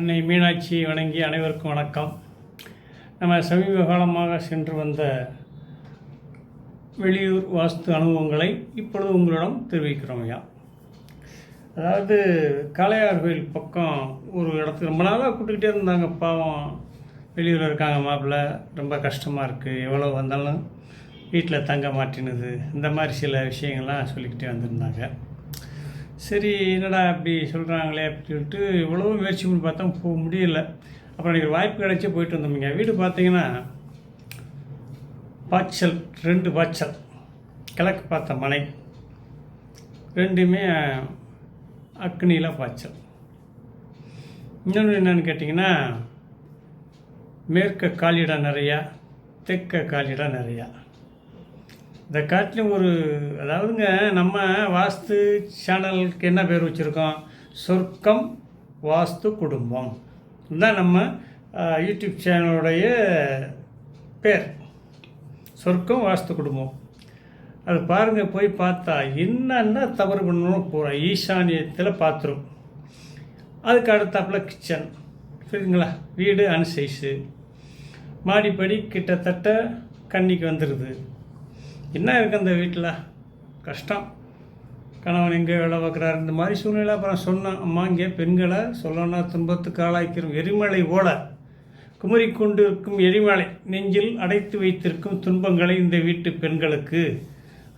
அன்னை மீனாட்சி வணங்கி அனைவருக்கும் வணக்கம். நம்ம சமீப காலமாக சென்று வந்த வெளியூர் வாஸ்து அனுபவங்களை இப்பொழுது உங்களிடம் தெரிவிக்கிறோம் ஐயா. அதாவது காளையார் கோயில் பக்கம் ஒரு இடத்துக்கு ரொம்ப நாளாக கூட்டுக்கிட்டே இருந்தாங்க. பாவம் வெளியூரில் இருக்காங்க மாப்பிள்ளை. ரொம்ப கஷ்டமாக இருக்குது எவ்வளோ வந்தாலும் வீட்டில் தங்க மாட்டினுது. இந்த மாதிரி சில விஷயங்கள்லாம் சொல்லிக்கிட்டே வந்திருந்தாங்க. சரி என்னடா அப்படி சொல்கிறாங்களே அப்படின்னு சொல்லிட்டு இவ்வளோ முயற்சி பண்ணி பார்த்தா போக முடியல. அப்புறம் எனக்கு வாய்ப்பு கிடச்சி போயிட்டு வந்தோம்ங்க வீடு பார்த்தீங்கன்னா பாய்ச்சல் ரெண்டு பாய்ச்சல். கிழக்கு பார்த்த மனை ரெண்டுமே அக்னியில் பாய்ச்சல். இன்னொன்று என்னென்னு கேட்டிங்கன்னா மேற்க காலிடம் நிறையா தெற்க காலிடம் நிறையா. இந்த காட்டில் ஒரு அதாவதுங்க நம்ம வாஸ்து சேனலுக்கு என்ன பேர் வச்சுருக்கோம்? சொர்க்கம் வாஸ்து குடும்பம். தான் நம்ம யூடியூப் சேனலுடைய பேர். சொர்க்கம் வாஸ்து குடும்பம். அது பாருங்கள் போய் பார்த்தா என்னென்ன தவறு பண்ணணும் போகிறோம் ஈசானியத்தில் பாத்ரூம் அதுக்கு அடுத்தாப்புல கிச்சன். சரிங்களா வீடு அன்சைஸு மாடிப்படி கிட்டத்தட்ட கன்னிக்கு வந்துடுது என்ன இருக்குது அந்த வீட்டில்? கஷ்டம். கணவன் எங்கே வேலை பார்க்குறாரு. இந்த மாதிரி சூழ்நிலை அப்புறம் சொன்னான் அம்மா இங்கே பெண்களை சொல்லணும்னா துன்பத்துக்கு ஆளாக்கிறோம் எரிமலை ஓல. குமரி கொண்டிருக்கும் எரிமலை. நெஞ்சில் அடைத்து வைத்திருக்கும் துன்பங்களை இந்த வீட்டு பெண்களுக்கு.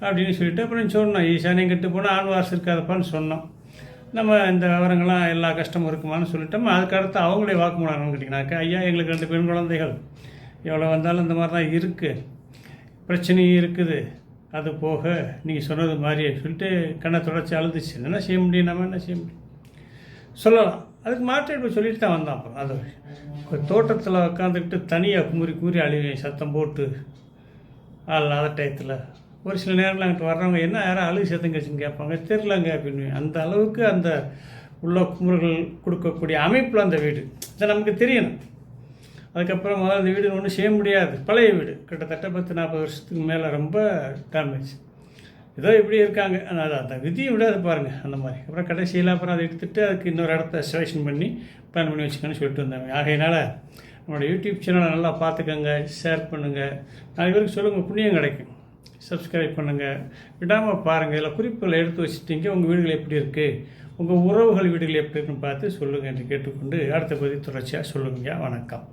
அப்படின்னு சொல்லிட்டு அப்புறம் சொன்னோம் ஈசானியம் கட்டு போனால் ஆண் இருக்காதப்பான்னு சொன்னோம் நம்ம இந்த விவரங்கள்லாம் எல்லா கஷ்டமும் இருக்குமான்னு சொல்லிட்டோம் அதுக்கு அடுத்து அவங்களே வாக்குமூலம் கேட்டிங்கனாக்கா ஐயா எங்களுக்கு ரெண்டு பெண் குழந்தைகள். எவ்வளோ வந்தாலும் இந்த மாதிரி தான் இருக்குது பிரச்சனையும் இருக்குது. அது போக நீங்கள் சொன்னது மாதிரியே சொல்லிட்டு கண்ணை தொடச்சி அழுதுச்சு. என்ன செய்ய முடியும்? நம்ம என்ன செய்ய முடியும்? சொல்லலாம். அதுக்கு மாற்றி சொல்லிட்டு தான் வந்தான் அப்புறம். அது தோட்டத்தில் உட்காந்துக்கிட்டு தனியாக குமுறி கூறி அழுவேன். சத்தம் போட்டு ஆள் இல்லாத டயத்தில். ஒரு சில நேரத்தில் அங்கிட்ட வர்றவங்க என்ன யாரும் அழுகு சத்தம் கட்சின்னு கேட்பாங்க? தெரிலங்க அப்படின்னு. அந்த அளவுக்கு அந்த உள்ள குமுறுகள் கொடுக்கக்கூடிய அமைப்பில் அந்த வீடு. இதை நமக்கு தெரியணும். அதுக்கப்புறம் முதல்ல அந்த வீடு ஒன்றும் செய்ய முடியாது. பழைய வீடு. கிட்டத்தட்ட பத்து நாற்பது வருஷத்துக்கு மேலே ரொம்ப டேமேஜ் ஏதோ இப்படி இருக்காங்க. ஆனால் அந்த விதியை விடாது பாருங்கள் அந்த மாதிரி. அப்புறம் கடைசியில் அப்புறம் அதை எடுத்துகிட்டு அதுக்கு இன்னொரு இடத்த செலெக்ஷன் பண்ணி பிளான் பண்ணி வச்சுக்கோன்னு சொல்லிட்டு வந்தாங்க ஆகையினால நம்மளோட யூடியூப் சேனலை நல்லா பார்த்துக்கோங்க ஷேர் பண்ணுங்கள் நாலு பேருக்கு சொல்லுங்கள் புண்ணியம் கிடைக்கும். சப்ஸ்கிரைப் பண்ணுங்கள் விடாமல் பாருங்கள் இதில் குறிப்புகளை எடுத்து வச்சுட்டீங்க. உங்கள் வீடுகள் எப்படி இருக்குது உங்கள் உறவுகள் வீடுகள் எப்படி இருக்குன்னு பார்த்து சொல்லுங்கள் என்று கேட்டுக்கொண்டு அடுத்த பகுதி தொடர்ச்சியாக சொல்லுங்க. வணக்கம்.